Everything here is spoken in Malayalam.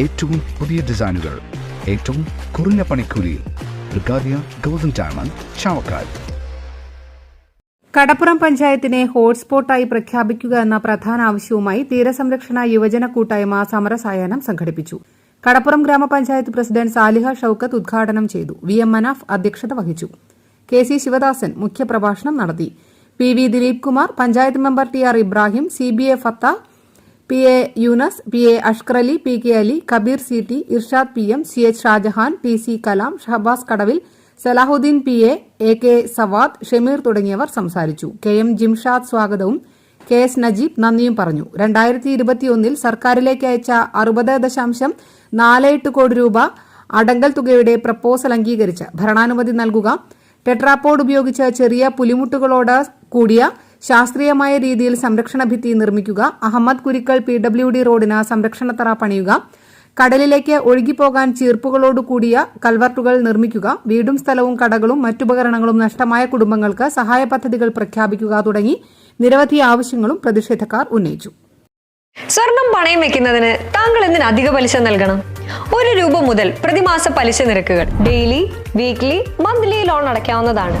ഏറ്റവും പുതിയ ഡിസൈനുകൾ ഏറ്റവും കുറഞ്ഞ പണിക്കൂലിയിൽ. ബ്രിഗാദിയ ഗോൾഡൻ ഡയമണ്ട് ചാവക്കാട്. കടപ്പുറം പഞ്ചായത്തിനെ ഹോട്ട്സ്പോട്ടായി പ്രഖ്യാപിക്കുക എന്ന പ്രധാന ആവശ്യവുമായി തീരസംരക്ഷണ യുവജന കൂട്ടായ്മ സമരസായാഹ്നം സംഘടിപ്പിച്ചു. കടപ്പുറം ഗ്രാമപഞ്ചായത്ത് പ്രസിഡന്റ് സാലിഹ ഷൌക്കത്ത് ഉദ്ഘാടനം ചെയ്തു. വി എം മനാഫ് അധ്യക്ഷത വഹിച്ചു. കെ സി ശിവദാസൻ മുഖ്യപ്രഭാഷണം നടത്തി. P V Dileep Kumar panchayat member T R Ibrahim C B A Fatha P A Yunus P A Ashkar Ali P K Ali Kabeer C T Irshad P M C H Shajahan T C Kalam Shahbaz Kadavil Salahuddin P A A K Savad Shameer തുടങ്ങിയവർ സംസാരിച്ചു. കെ എം ജിംഷാദ് സ്വാഗതവും കെ എസ് നജീബ് നന്ദിയും പറഞ്ഞു. രണ്ടായിരത്തി ഇരുപത്തിയൊന്നിൽ സർക്കാരിലേക്ക് അയച്ച അറുപത് ദശാംശം നാല് എട്ട് കോടി രൂപ അടങ്കൽ തുകയുടെ പ്രപ്പോസൽ അംഗീകരിച്ച് ഭരണാനുമതി നൽകുക ടെട്രാപോഡ് ഉപയോഗിച്ച് ചെറിയ പുലിമുട്ടുകളോട് കൂടിയ ശാസ്ത്രീയമായ രീതിയിൽ സംരക്ഷണ ഭിത്തി നിർമ്മിക്കുക Ahammed Kurikkal P W D റോഡിന് സംരക്ഷണത്തറ പണിയുക കടലിലേക്ക് ഒഴുകിപ്പോകാൻ ചീർപ്പുകളോടുകൂടിയ കൽവർട്ടുകൾ നിർമ്മിക്കുക വീടും സ്ഥലവും കടകളും മറ്റുപകരണങ്ങളും നഷ്ടമായ കുടുംബങ്ങൾക്ക് സഹായ പദ്ധതികൾ പ്രഖ്യാപിക്കുക തുടങ്ങി നിരവധി ആവശ്യങ്ങളും പ്രതിഷേധക്കാർ ഉന്നയിച്ചു. സ്വർണം പണയം വെക്കുന്നതിന് താങ്കൾ എന്തിന് അധിക പലിശ നൽകണം? ഒരു രൂപ മുതൽ പ്രതിമാസ പലിശ നിരക്കുകൾ ഡെയിലി വീക്ക്ലി മന്ത്ലി ലോൺ അടയ്ക്കാവുന്നതാണ്.